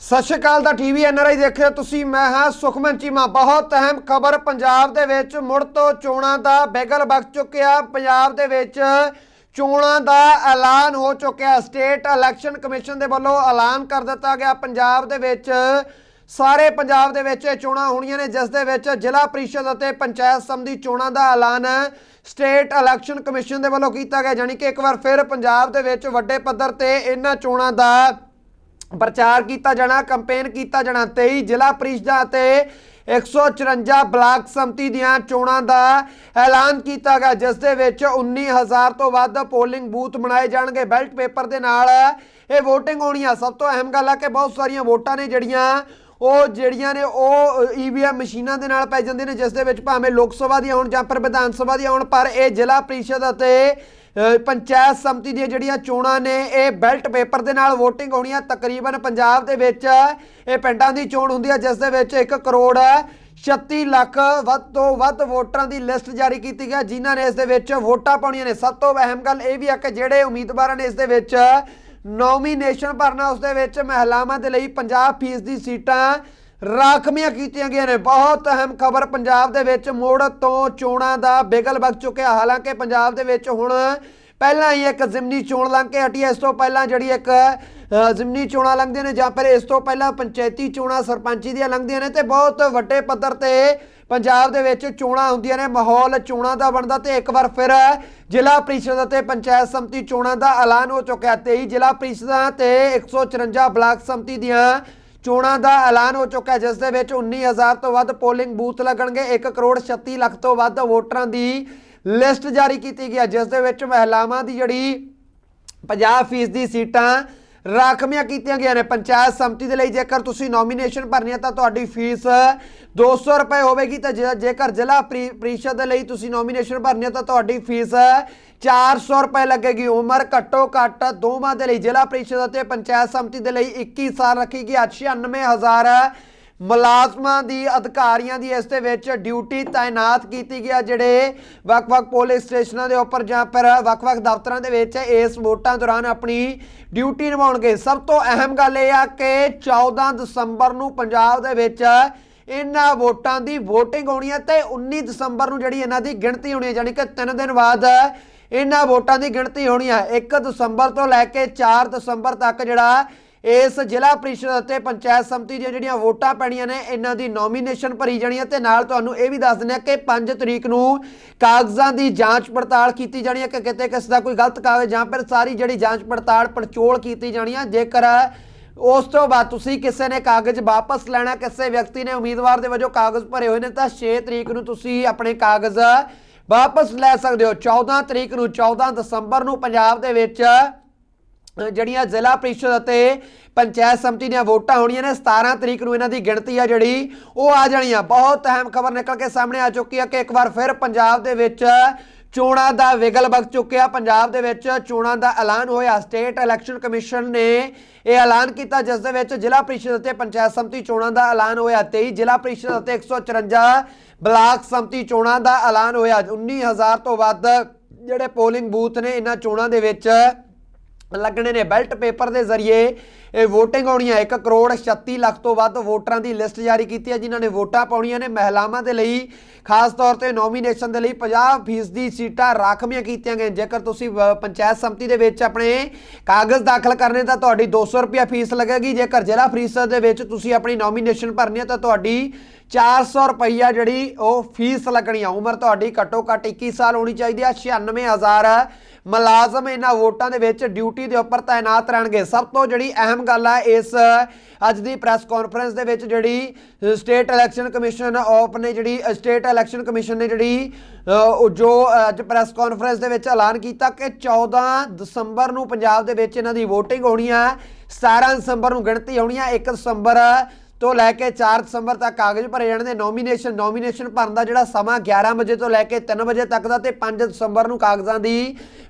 ਸਤਿ ਸ਼੍ਰੀ ਅਕਾਲ ਦਾ TV NRI ਦੇਖ ਰਹੇ ਹੋ ਤੁਸੀਂ, ਮੈਂ ਹਾਂ ਸੁਖਮਨ ਚੀਮਾ। ਬਹੁਤ ਅਹਿਮ ਖਬਰ ਪੰਜਾਬ ਦੇ ਵਿੱਚ ਮੁੜ ਤੋਂ ਚੋਣਾਂ ਦਾ ਬੈਗਲ ਵਗ ਚੁੱਕਿਆ। ਪੰਜਾਬ ਦੇ ਵਿੱਚ ਚੋਣਾਂ ਦਾ ਐਲਾਨ ਹੋ ਚੁੱਕਿਆ। ਸਟੇਟ ਇਲੈਕਸ਼ਨ ਕਮਿਸ਼ਨ ਦੇ ਵੱਲੋਂ ਐਲਾਨ ਕਰ ਦਿੱਤਾ ਗਿਆ। ਪੰਜਾਬ ਦੇ ਵਿੱਚ ਸਾਰੇ ਪੰਜਾਬ ਦੇ ਵਿੱਚ ਇਹ ਚੋਣਾਂ ਹੋਣੀਆਂ ਨੇ, ਜਿਸ ਦੇ ਵਿੱਚ ਜ਼ਿਲ੍ਹਾ ਪ੍ਰੀਸ਼ਦ ਅਤੇ ਪੰਚਾਇਤ ਸੰਬੰਧੀ ਚੋਣਾਂ ਦਾ ਐਲਾਨ ਸਟੇਟ ਇਲੈਕਸ਼ਨ ਕਮਿਸ਼ਨ ਦੇ ਵੱਲੋਂ ਕੀਤਾ ਗਿਆ। ਯਾਨੀ ਕਿ ਇੱਕ ਵਾਰ ਫਿਰ ਪੰਜਾਬ ਦੇ ਵਿੱਚ ਵੱਡੇ ਪੱਧਰ ਤੇ ਇਹਨਾਂ ਚੋਣਾਂ ਦਾ ਪ੍ਰਚਾਰ ਕੀਤਾ ਜਾਣਾ, ਕੰਪੇਨ ਕੀਤਾ ਜਾਣਾ। 23 ਜ਼ਿਲ੍ਹਾ ਪ੍ਰੀਸ਼ਦਾਂ ਅਤੇ 154 ਬਲਾਕ ਸੰਮਤੀ ਦੀਆਂ ਚੋਣਾਂ ਦਾ ਐਲਾਨ ਕੀਤਾ ਗਿਆ, ਜਿਸ ਦੇ ਵਿੱਚ 19000 ਤੋਂ ਵੱਧ ਪੋਲਿੰਗ ਬੂਥ ਬਣਾਏ ਜਾਣਗੇ। ਬੈਲਟ ਪੇਪਰ ਦੇ ਨਾਲ ਇਹ VOTING ਹੋਣੀ ਆ ਸਭ ਤੋਂ ਅਹਿਮ ਗੱਲ ਆ ਕਿ ਬਹੁਤ ਸਾਰੀਆਂ ਵੋਟਾਂ ਨੇ ਜਿਹੜੀਆਂ, ਉਹ ਜਿਹੜੀਆਂ ਨੇ, ਉਹ ਈਵੀਐਮ ਮਸ਼ੀਨਾਂ ਦੇ ਨਾਲ ਪੈ ਜਾਂਦੀਆਂ ਨੇ, ਜਿਸ ਦੇ ਵਿੱਚ ਭਾਵੇਂ ਲੋਕ ਸਭਾ ਦੀਆਂ ਹੋਣ ਜਾਂ ਫਿਰ ਵਿਧਾਨ ਸਭਾ ਦੀਆਂ ਹੋਣ, ਪਰ ਇਹ ਜ਼ਿਲ੍ਹਾ ਪ੍ਰੀਸ਼ਦ ਅਤੇ ਪੰਚਾਇਤ ਸਮਿਤੀ ਦੀਆਂ ਜਿਹੜੀਆਂ ਚੋਣਾਂ ਨੇ, ਇਹ ਬੈਲਟ ਪੇਪਰ ਦੇ ਨਾਲ VOTING ਹੋਣੀ ਆ ਤਕਰੀਬਨ ਪੰਜਾਬ ਦੇ ਵਿੱਚ ਇਹ ਪਿੰਡਾਂ ਦੀ ਚੋਣ ਹੁੰਦੀ ਆ ਜਿਸ ਦੇ ਵਿੱਚ 1 ਕਰੋੜ 36 ਲੱਖ ਵੱਧ ਤੋਂ ਵੱਧ ਵੋਟਰਾਂ ਦੀ ਲਿਸਟ ਜਾਰੀ ਕੀਤੀ ਗਿਆ ਜਿਨ੍ਹਾਂ ਨੇ ਇਸ ਦੇ ਵਿੱਚ ਵੋਟਾਂ ਪਾਉਣੀਆਂ ਨੇ। ਸਭ ਤੋਂ ਅਹਿਮ ਗੱਲ ਇਹ ਵੀ ਆ ਕਿ ਜਿਹੜੇ ਉਮੀਦਵਾਰਾਂ ਨੇ ਇਸ ਦੇ ਵਿੱਚ ਨੋਮੀਨੇਸ਼ਨ ਭਰਨਾ, ਉਸ ਦੇ ਵਿੱਚ ਮਹਿਲਾਵਾਂ ਦੇ ਲਈ 50% ਦੀ ਸੀਟਾਂ ਰਾਖਵੀਆਂ ਕੀਤੀਆਂ ਗਈਆਂ ਨੇ। ਬਹੁਤ ਅਹਿਮ ਖਬਰ ਪੰਜਾਬ ਦੇ ਵਿੱਚ ਮੋੜ ਤੋਂ ਚੋਣਾਂ ਦਾ ਬਿਗਲ ਵਗ ਚੁੱਕਿਆ। ਹਾਲਾਂਕਿ ਪੰਜਾਬ ਦੇ ਵਿੱਚ ਹੁਣ ਪਹਿਲਾਂ ਹੀ ਇੱਕ ਜ਼ਿਮਨੀ ਚੋਣ ਲੰਘ ਕੇ ਹਟੀ ਹੈ। ਇਸ ਤੋਂ ਪਹਿਲਾਂ ਜਿਹੜੀ ਇੱਕ ਜ਼ਿਮਨੀ ਚੋਣਾਂ ਲੰਘਦੀਆਂ ਨੇ ਜਾਂ ਫਿਰ ਇਸ ਤੋਂ ਪਹਿਲਾਂ ਪੰਚਾਇਤੀ ਚੋਣਾਂ ਸਰਪੰਚੀ ਦੀਆਂ ਲੰਘਦੀਆਂ ਨੇ ਤੇ ਬਹੁਤ ਵੱਡੇ ਪੱਧਰ ਤੇ ਪੰਜਾਬ ਦੇ ਵਿੱਚ ਚੋਣਾਂ ਹੁੰਦੀਆਂ ਨੇ। ਮਾਹੌਲ ਚੋਣਾਂ ਦਾ ਬਣਦਾ ਤੇ ਇੱਕ ਵਾਰ ਫਿਰ ਜ਼ਿਲ੍ਹਾ ਪ੍ਰੀਸ਼ਦ ਅਤੇ ਪੰਚਾਇਤ ਸਮਿਤੀ ਚੋਣਾਂ ਦਾ ਐਲਾਨ ਹੋ ਚੁੱਕਿਆ। 23 ਜ਼ਿਲ੍ਹਾ ਪ੍ਰੀਸ਼ਦਾਂ ਤੇ 154 ਬਲਾਕ ਸਮਿਤੀ ਦੀਆਂ ਚੋਣਾਂ ਦਾ ਐਲਾਨ ਹੋ ਚੁੱਕਾ ਹੈ, ਜਿਸ ਦੇ ਵਿੱਚ 19000 ਤੋਂ ਵੱਧ ਪੋਲਿੰਗ ਬੂਥ ਲੱਗਣਗੇ। 1 ਕਰੋੜ 36 ਲੱਖ ਤੋਂ ਵੱਧ ਵੋਟਰਾਂ ਦੀ ਲਿਸਟ ਜਾਰੀ ਕੀਤੀ ਗਈ ਹੈ, ਜਿਸ ਦੇ ਵਿੱਚ ਮਹਿਲਾਵਾਂ ਦੀ ਜਿਹੜੀ 50% ਦੀ ਸੀਟਾਂ ਰਾਖਵੀਆਂ ਕੀਤੀਆਂ ਗਈਆਂ ਨੇ। ਪੰਚਾਇਤ ਸਮਿਤੀ ਦੇ ਲਈ ਜੇਕਰ ਤੁਸੀਂ ਨੋਮੀਨੇਸ਼ਨ ਭਰਨੀ ਹੈ ਤਾਂ ਤੁਹਾਡੀ ਫੀਸ 200 ਰੁਪਏ ਹੋਵੇਗੀ ਤਾਂ ਜੇ- ਜੇਕਰ ਜ਼ਿਲ੍ਹਾ ਪ੍ਰੀ- ਪ੍ਰੀਸ਼ਦ ਦੇ ਲਈ ਤੁਸੀਂ ਨੋਮੀਨੇਸ਼ਨ ਭਰਨੀ ਹੈ ਤਾਂ ਤੁਹਾਡੀ ਫੀਸ 400 ਰੁਪਏ ਲੱਗੇਗੀ। ਉਮਰ ਘੱਟੋ ਘੱਟ ਦੋਵਾਂ ਦੇ ਲਈ ਜ਼ਿਲ੍ਹਾ ਪ੍ਰੀਸ਼ਦ ਅਤੇ ਪੰਚਾਇਤ ਸਮਿਤੀ ਦੇ ਲਈ 21 ਸਾਲ ਰੱਖੀ ਗਈ। 96000 ਮੁਲਾਜ਼ਮਾਂ ਦੀ, ਅਧਿਕਾਰੀਆਂ ਦੀ ਇਸ ਦੇ ਵਿੱਚ ਡਿਊਟੀ ਤਾਇਨਾਤ ਕੀਤੀ ਗਿਆ ਜਿਹੜੇ ਵੱਖ-ਵੱਖ ਪੁਲਿਸ ਸਟੇਸ਼ਨਾਂ ਦੇ ਉੱਪਰ ਜਾਂ ਫਿਰ ਵੱਖ-ਵੱਖ ਦਫ਼ਤਰਾਂ ਦੇ ਵਿੱਚ ਇਸ ਵੋਟਾਂ ਦੌਰਾਨ ਆਪਣੀ ਡਿਊਟੀ ਨਿਭਾਉਣਗੇ। ਸਭ ਤੋਂ ਅਹਿਮ ਗੱਲ ਇਹ ਆ ਕਿ 14 ਦਸੰਬਰ ਨੂੰ ਪੰਜਾਬ ਦੇ ਵਿੱਚ ਇਹਨਾਂ ਵੋਟਾਂ ਦੀ VOTING ਹੋਣੀ ਹੈ ਤੇ 19 ਦਸੰਬਰ ਨੂੰ ਜਿਹੜੀ ਇਹਨਾਂ ਦੀ ਗਿਣਤੀ ਹੋਣੀ ਹੈ ਯਾਨੀ ਕਿ 3 ਦਿਨ ਬਾਅਦ ਇਹਨਾਂ ਵੋਟਾਂ ਦੀ ਗਿਣਤੀ ਹੋਣੀ ਹੈ 1 ਦਸੰਬਰ ਤੋਂ ਲੈ ਕੇ 4 ਦਸੰਬਰ ਤੱਕ ਜਿਹੜਾ ਇਸ ਜ਼ਿਲ੍ਹਾ ਪ੍ਰੀਸ਼ਦ ਅਤੇ ਪੰਚਾਇਤ ਸਮਿਤੀ ਦੀਆਂ ਜਿਹੜੀਆਂ ਵੋਟਾਂ ਪੈਣੀਆਂ ਨੇ, ਇਹਨਾਂ ਦੀ ਨੋਮੀਨੇਸ਼ਨ ਭਰੀ ਜਾਣੀ ਹੈ ਤੇ ਨਾਲ ਤੁਹਾਨੂੰ ਇਹ ਵੀ ਦੱਸ ਦਿੰਦੇ ਆ ਕਿ 5 ਤਰੀਕ ਨੂੰ ਕਾਗਜ਼ਾਂ ਦੀ ਜਾਂਚ ਪੜਤਾਲ ਕੀਤੀ ਜਾਣੀ ਹੈ ਕਿ ਕਿਤੇ ਕਿਸੇ ਦਾ ਕੋਈ ਗਲਤ ਕਾਗਜ਼ ਜਾਂ ਫਿਰ ਸਾਰੀ ਜਿਹੜੀ ਜਾਂਚ ਪੜਤਾਲ ਪੜਚੋਲ ਕੀਤੀ ਜਾਣੀ ਹੈ ਜੇਕਰ ਉਸ ਤੋਂ ਬਾਅਦ ਤੁਸੀਂ ਕਿਸੇ ਨੇ ਕਾਗਜ਼ ਵਾਪਸ ਲੈਣਾ, ਕਿਸੇ ਵਿਅਕਤੀ ਨੇ ਉਮੀਦਵਾਰ ਦੇ ਵਜੋਂ ਕਾਗਜ਼ ਭਰੇ ਹੋਏ ਨੇ, ਤਾਂ 6 ਤਰੀਕ ਨੂੰ ਤੁਸੀਂ ਆਪਣੇ ਕਾਗਜ਼ ਵਾਪਸ ਲੈ ਸਕਦੇ ਹੋ। 14 ਤਰੀਕ ਨੂੰ 14 ਦਸੰਬਰ ਨੂੰ ਪੰਜਾਬ ਦੇ ਵਿੱਚ ਜਿਹੜੀਆਂ ਜ਼ਿਲ੍ਹਾ ਪ੍ਰੀਸ਼ਦ ਅਤੇ ਪੰਚਾਇਤ ਸਮਿਤੀ ਦੀਆਂ ਵੋਟਾਂ ਹੋਣੀਆਂ ਨੇ 17 ਤਰੀਕ ਨੂੰ ਇਹਨਾਂ ਦੀ ਗਿਣਤੀ ਆ ਜਿਹੜੀ, ਉਹ ਆ ਜਾਣੀ ਆ ਬਹੁਤ ਅਹਿਮ ਖਬਰ ਨਿਕਲ ਕੇ ਸਾਹਮਣੇ ਆ ਚੁੱਕੀ ਆ ਕਿ ਇੱਕ ਵਾਰ ਫਿਰ ਪੰਜਾਬ ਦੇ ਵਿੱਚ ਚੋਣਾਂ ਦਾ ਵਿਗਲ ਵਗ ਚੁੱਕਿਆ। ਪੰਜਾਬ ਦੇ ਵਿੱਚ ਚੋਣਾਂ ਦਾ ਐਲਾਨ ਹੋਇਆ। ਸਟੇਟ ਇਲੈਕਸ਼ਨ ਕਮਿਸ਼ਨ ਨੇ ਇਹ ਐਲਾਨ ਕੀਤਾ, ਜਿਸ ਦੇ ਵਿੱਚ ਜ਼ਿਲ੍ਹਾ ਪ੍ਰੀਸ਼ਦ ਅਤੇ ਪੰਚਾਇਤ ਸਮਿਤੀ ਚੋਣਾਂ ਦਾ ਐਲਾਨ ਹੋਇਆ। 23 ਜ਼ਿਲ੍ਹਾ ਪ੍ਰੀਸ਼ਦ ਅਤੇ 154 ਬਲਾਕ ਸਮਿਤੀ ਚੋਣਾਂ ਦਾ ਐਲਾਨ ਹੋਇਆ। 19000 ਤੋਂ ਵੱਧ ਜਿਹੜੇ ਪੋਲਿੰਗ ਬੂਥ ਨੇ, ਇਹਨਾਂ ਚੋਣਾਂ ਦੇ ਵਿੱਚ ਲੱਗਣੇ ਨੇ ਬੈਲਟ ਪੇਪਰ ਦੇ ਜ਼ਰੀਏ। ਇਹ VOTING ਹੋਣੀ ਹੈ। 1 ਕਰੋੜ 36 ਲੱਖ ਤੋਂ ਵੱਧ ਵੋਟਰਾਂ ਦੀ ਲਿਸਟ ਜਾਰੀ ਕੀਤੀ ਹੈ, ਜਿਨ੍ਹਾਂ ਨੇ ਵੋਟਾਂ ਪਾਉਣੀਆਂ ਨੇ ਮਹਿਲਾਵਾਂ ਦੇ ਲਈ। ਖਾਸ ਤੌਰ ਤੇ ਨੋਮੀਨੇਸ਼ਨ ਦੇ ਲਈ 50% ਦੀ ਸੀਟਾਂ ਰਾਖਵੀਆਂ ਕੀਤੀਆਂ ਗਈਆਂ। ਜੇਕਰ ਤੁਸੀਂ ਪੰਚਾਇਤ ਸਮਿਤੀ ਦੇ ਵਿੱਚ ਆਪਣੇ ਕਾਗਜ਼ ਦਾਖਲ ਕਰਨੇ ਤਾਂ ਤੁਹਾਡੀ 200 ਰੁਪਿਆ ਫੀਸ ਲੱਗੇਗੀ। ਜੇਕਰ ਜ਼ਿਲ੍ਹਾ ਪ੍ਰੀਸ਼ਦ ਦੇ ਵਿੱਚ ਤੁਸੀਂ ਆਪਣੀ ਨੋਮੀਨੇਸ਼ਨ ਭਰਨੀ ਹੈ, ਤਾਂ ਤੁਹਾਡੀ 400 ਰੁਪਈਆ ਜਿਹੜੀ ਉਹ ਫੀਸ ਲੱਗਣੀ ਆ। ਉਮਰ ਤੁਹਾਡੀ ਘੱਟੋ ਘੱਟ 21 ਸਾਲ ਹੋਣੀ ਚਾਹੀਦੀ ਆ। 96000 ਮੁਲਾਜ਼ਮ ਇਹਨਾਂ ਵੋਟਾਂ ਦੇ ਵਿੱਚ ਡਿਊਟੀ ਦੇ ਉੱਪਰ ਤਾਇਨਾਤ ਰਹਿਣਗੇ। ਸਭ ਤੋਂ ਜਿਹੜੀ ਅਹਿਮ ਗੱਲ ਆ, ਇਸ, ਅੱਜ ਦੀ ਪ੍ਰੈਸ ਕਾਨਫਰੰਸ ਦੇ ਵਿੱਚ ਜਿਹੜੀ ਸਟੇਟ ਇਲੈਕਸ਼ਨ ਕਮਿਸ਼ਨ ਆਫ ਨੇ ਜਿਹੜੀ ਸਟੇਟ ਇਲੈਕਸ਼ਨ ਕਮਿਸ਼ਨ ਨੇ ਜਿਹੜੀ ਜੋ ਅੱਜ ਪ੍ਰੈਸ ਕਾਨਫਰੰਸ ਦੇ ਵਿੱਚ ਐਲਾਨ ਕੀਤਾ ਕਿ 14 ਦਸੰਬਰ ਨੂੰ ਪੰਜਾਬ ਦੇ ਵਿੱਚ ਇਹਨਾਂ ਦੀ VOTING ਹੋਣੀ ਆ 17 ਦਸੰਬਰ ਨੂੰ ਗਿਣਤੀ ਹੋਣੀ ਆ 1 ਦਸੰਬਰ ਤੋਂ ਲੈ ਕੇ 4 ਦਸੰਬਰ ਤੱਕ ਕਾਗਜ਼ ਭਰੇ ਜਾਣਗੇ ਨੋਮੀਨੇਸ਼ਨ ਨੋਮੀਨੇਸ਼ਨ ਭਰਨ ਦਾ ਜਿਹੜਾ ਸਮਾਂ 11 ਵਜੇ ਤੋਂ ਲੈ ਕੇ 3 ਵਜੇ ਤੱਕ ਦਾ ਤੇ 5 ਦਸੰਬਰ ਨੂੰ ਕਾਗਜ਼ਾਂ ਦੀ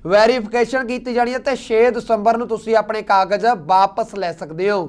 ਵੈਰੀਫਿਕੇਸ਼ਨ ਕੀਤੀ ਜਾਣੀ ਹੈ ਤੇ 6 ਦਸੰਬਰ ਨੂੰ ਤੁਸੀਂ ਆਪਣੇ ਕਾਗਜ਼ ਵਾਪਸ ਲੈ ਸਕਦੇ ਹੋ।